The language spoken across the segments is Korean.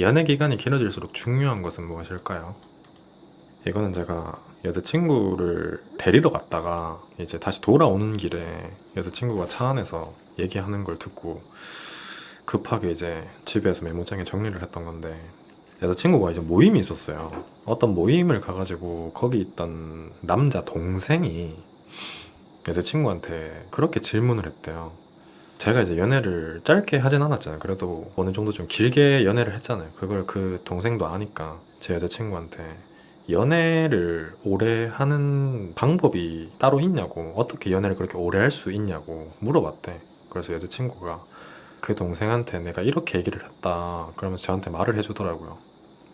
연애 기간이 길어질수록 중요한 것은 무엇일까요? 이거는 제가 여자친구를 데리러 갔다가 이제 다시 돌아오는 길에 여자친구가 차 안에서 얘기하는 걸 듣고 급하게 이제 집에서 메모장에 정리를 했던 건데 여자친구가 이제 모임이 있었어요. 어떤 모임을 가가지고 거기 있던 남자 동생이 여자친구한테 그렇게 질문을 했대요. 제가 이제 연애를 짧게 하진 않았잖아요. 그래도 어느 정도 좀 길게 연애를 했잖아요. 그걸 그 동생도 아니까 제 여자친구한테 연애를 오래 하는 방법이 따로 있냐고 어떻게 연애를 그렇게 오래 할 수 있냐고 물어봤대. 그래서 여자친구가 그 동생한테 내가 이렇게 얘기를 했다. 그러면서 저한테 말을 해주더라고요.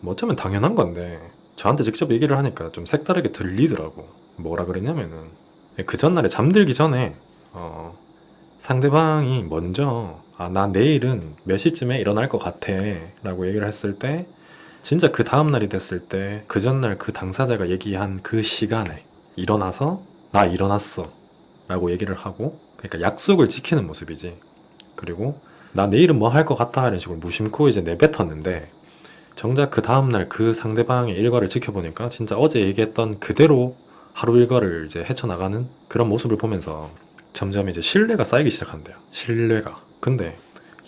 뭐 어쩌면 당연한 건데 저한테 직접 얘기를 하니까 좀 색다르게 들리더라고. 뭐라 그랬냐면은 그 전날에 잠들기 전에 어, 상대방이 먼저 아, 나 내일은 몇 시쯤에 일어날 것 같아. 라고 얘기를 했을 때 진짜 그 다음날이 됐을 때 그 전날 그 당사자가 얘기한 그 시간에 일어나서 나 일어났어. 라고 얘기를 하고 그러니까 약속을 지키는 모습이지. 그리고 나 내일은 뭐 할 것 같아? 이런 식으로 무심코 이제 내뱉었는데 정작 그 다음날 그 상대방의 일과를 지켜보니까 진짜 어제 얘기했던 그대로 하루 일과를 이제 헤쳐나가는 그런 모습을 보면서 점점 이제 신뢰가 쌓이기 시작한대요. 신뢰가. 근데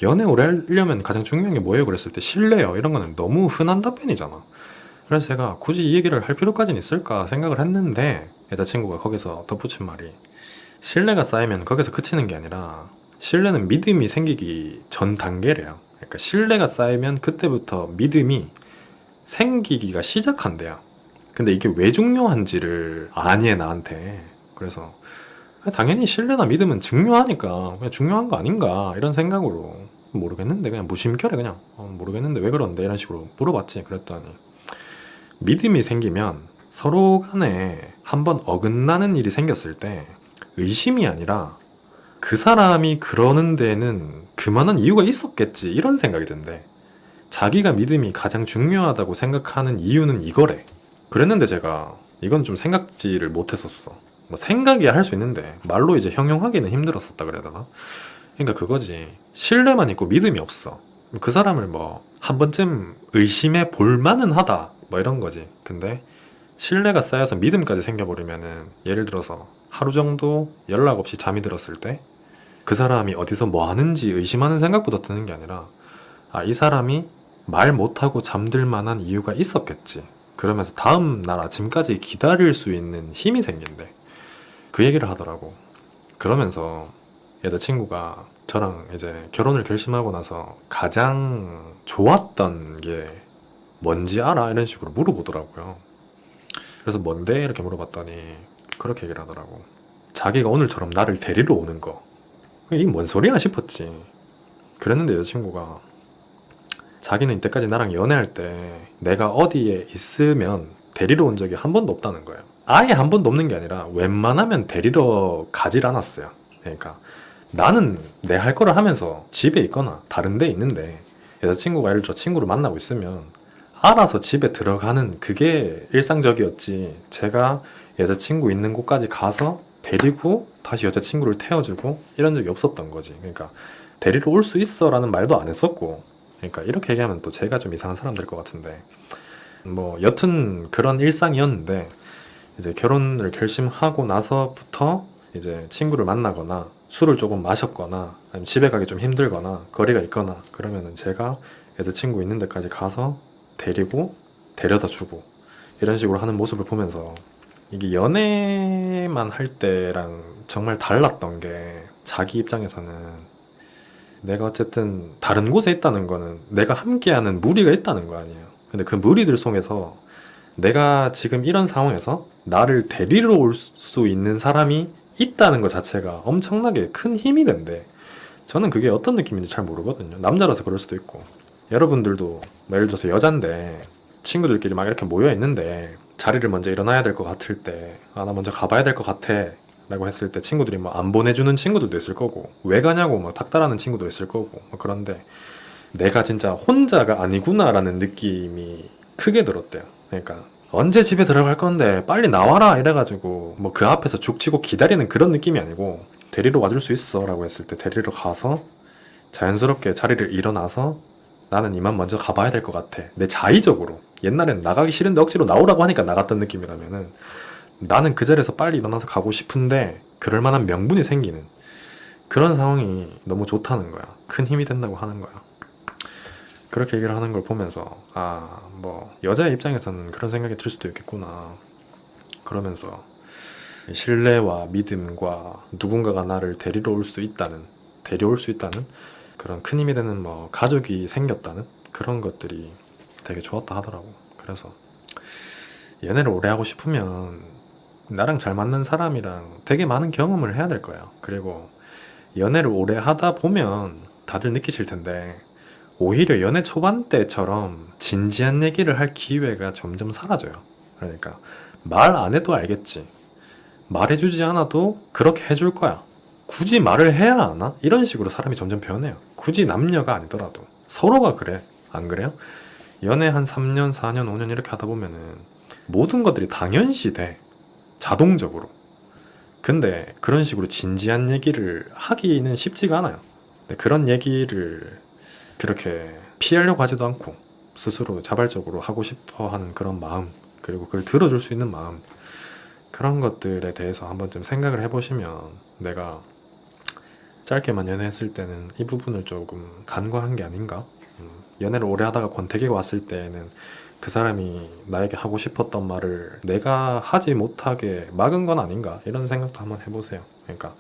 연애 오래 하려면 가장 중요한 게 뭐예요? 그랬을 때 신뢰요. 이런 거는 너무 흔한 답변이잖아. 그래서 제가 굳이 이 얘기를 할 필요까지는 있을까 생각을 했는데 여자친구가 거기서 덧붙인 말이 신뢰가 쌓이면 거기서 그치는 게 아니라 신뢰는 믿음이 생기기 전 단계래요. 그러니까 신뢰가 쌓이면 그때부터 믿음이 생기기가 시작한대요. 근데 이게 왜 중요한지를 아니 나한테. 그래서 당연히 신뢰나 믿음은 중요하니까 그냥 중요한 거 아닌가 이런 생각으로 모르겠는데 그냥 무심결에 그냥 어, 모르겠는데 왜 그런데 이런 식으로 물어봤지 그랬더니. 믿음이 생기면 서로 간에 한번 어긋나는 일이 생겼을 때 의심이 아니라 그 사람이 그러는 데는 그만한 이유가 있었겠지 이런 생각이 든대. 자기가 믿음이 가장 중요하다고 생각하는 이유는 이거래. 그랬는데 제가 이건 좀 생각지를 못했었어 뭐 생각이야 할수 있는데 말로 이제 형용하기는 힘들었었다 그래야 되나? 그러니까 그거지. 신뢰만 있고 믿음이 없어. 그 사람을 뭐 한 번쯤 의심해 볼 만은 하다. 뭐 이런 거지. 근데 신뢰가 쌓여서 믿음까지 생겨버리면은 예를 들어서 하루 정도 연락 없이 잠이 들었을 때 그 사람이 어디서 뭐 하는지 의심하는 생각보다 드는 게 아니라 아 이 사람이 말 못하고 잠들 만한 이유가 있었겠지. 그러면서 다음 날 아침까지 기다릴 수 있는 힘이 생긴대 그 얘기를 하더라고. 그러면서 여자친구가 저랑 이제 결혼을 결심하고 나서 가장 좋았던 게 뭔지 알아? 이런 식으로 물어보더라고요. 그래서 뭔데? 이렇게 물어봤더니 그렇게 얘기를 하더라고. 자기가 오늘처럼 나를 데리러 오는 거. 이게 뭔 소리야 싶었지. 그랬는데 여자친구가 자기는 이때까지 나랑 연애할 때 내가 어디에 있으면 데리러 온 적이 한 번도 없다는 거예요. 아예 한 번도 없는 게 아니라 웬만하면 데리러 가질 않았어요. 그러니까 나는 내 할 거를 하면서 집에 있거나 다른 데 있는데 여자친구가 예를 들어 친구를 만나고 있으면 알아서 집에 들어가는 그게 일상적이었지. 제가 여자친구 있는 곳까지 가서 데리고 다시 여자친구를 태워주고 이런 적이 없었던 거지. 그러니까 데리러 올 수 있어 라는 말도 안 했었고. 그러니까 이렇게 얘기하면 또 제가 좀 이상한 사람 될 것 같은데. 뭐 여튼 그런 일상이었는데 이제 결혼을 결심하고 나서부터 이제 친구를 만나거나 술을 조금 마셨거나 아니면 집에 가기 좀 힘들거나 거리가 있거나 그러면은 제가 여자친구 있는 데까지 가서 데리고 데려다 주고 이런 식으로 하는 모습을 보면서 이게 연애만 할 때랑 정말 달랐던 게 자기 입장에서는 내가 어쨌든 다른 곳에 있다는 거는 내가 함께하는 무리가 있다는 거 아니에요. 근데 그 무리들 속에서 내가 지금 이런 상황에서 나를 데리러 올 수 있는 사람이 있다는 것 자체가 엄청나게 큰 힘이 된대. 저는 그게 어떤 느낌인지 잘 모르거든요. 남자라서 그럴 수도 있고. 여러분들도 뭐 예를 들어서 여잔데 친구들끼리 막 이렇게 모여 있는데 자리를 먼저 일어나야 될 것 같을 때, 아, 나 먼저 가봐야 될 것 같아. 라고 했을 때 친구들이 뭐안 보내주는 친구들도 있을 거고, 왜 가냐고 막 닥달하는 친구도 있을 거고, 뭐 그런데 내가 진짜 혼자가 아니구나라는 느낌이 크게 들었대요. 그러니까 언제 집에 들어갈 건데 빨리 나와라 이래가지고 뭐 그 앞에서 죽치고 기다리는 그런 느낌이 아니고 데리러 와줄 수 있어 라고 했을 때 데리러 가서 자연스럽게 자리를 일어나서 나는 이만 먼저 가봐야 될 것 같아. 내 자의적으로. 옛날엔 나가기 싫은데 억지로 나오라고 하니까 나갔던 느낌이라면은 나는 그 자리에서 빨리 일어나서 가고 싶은데 그럴 만한 명분이 생기는 그런 상황이 너무 좋다는 거야. 큰 힘이 된다고 하는 거야. 그렇게 얘기를 하는 걸 보면서 아, 뭐 여자의 입장에서는 그런 생각이 들 수도 있겠구나. 그러면서 신뢰와 믿음과 누군가가 나를 데리러 올 수 있다는 데려올 수 있다는 그런 큰 힘이 되는 뭐 가족이 생겼다는 그런 것들이 되게 좋았다 하더라고. 그래서 연애를 오래 하고 싶으면 나랑 잘 맞는 사람이랑 되게 많은 경험을 해야 될 거야. 그리고 연애를 오래 하다 보면 다들 느끼실 텐데 오히려 연애 초반 때처럼 진지한 얘기를 할 기회가 점점 사라져요. 그러니까 말 안 해도 알겠지. 말해주지 않아도 그렇게 해줄 거야. 굳이 말을 해야 하나? 이런 식으로 사람이 점점 변해요. 굳이 남녀가 아니더라도. 서로가 그래. 안 그래요? 연애 한 3년, 4년, 5년 이렇게 하다 보면은 모든 것들이 당연시 돼. 자동적으로. 근데 그런 식으로 진지한 얘기를 하기는 쉽지가 않아요. 그런 얘기를 그렇게 피하려고 하지도 않고 스스로 자발적으로 하고 싶어 하는 그런 마음, 그리고 그걸 들어줄 수 있는 마음, 그런 것들에 대해서 한번 좀 생각을 해보시면 내가 짧게만 연애했을 때는 이 부분을 조금 간과한 게 아닌가? 음, 연애를 오래 하다가 권태기가 왔을 때는 그 사람이 나에게 하고 싶었던 말을 내가 하지 못하게 막은 건 아닌가? 이런 생각도 한번 해보세요. 그러니까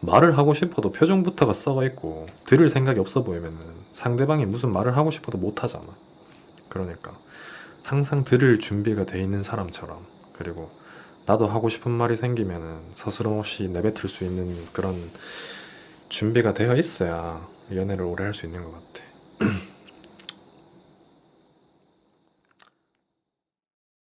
말을 하고 싶어도 표정부터가 썩어 있고 들을 생각이 없어 보이면은 상대방이 무슨 말을 하고 싶어도 못 하잖아. 그러니까 항상 들을 준비가 돼 있는 사람처럼 그리고 나도 하고 싶은 말이 생기면은 서스럼 없이 내뱉을 수 있는 그런 준비가 되어 있어야 연애를 오래 할 수 있는 것 같아.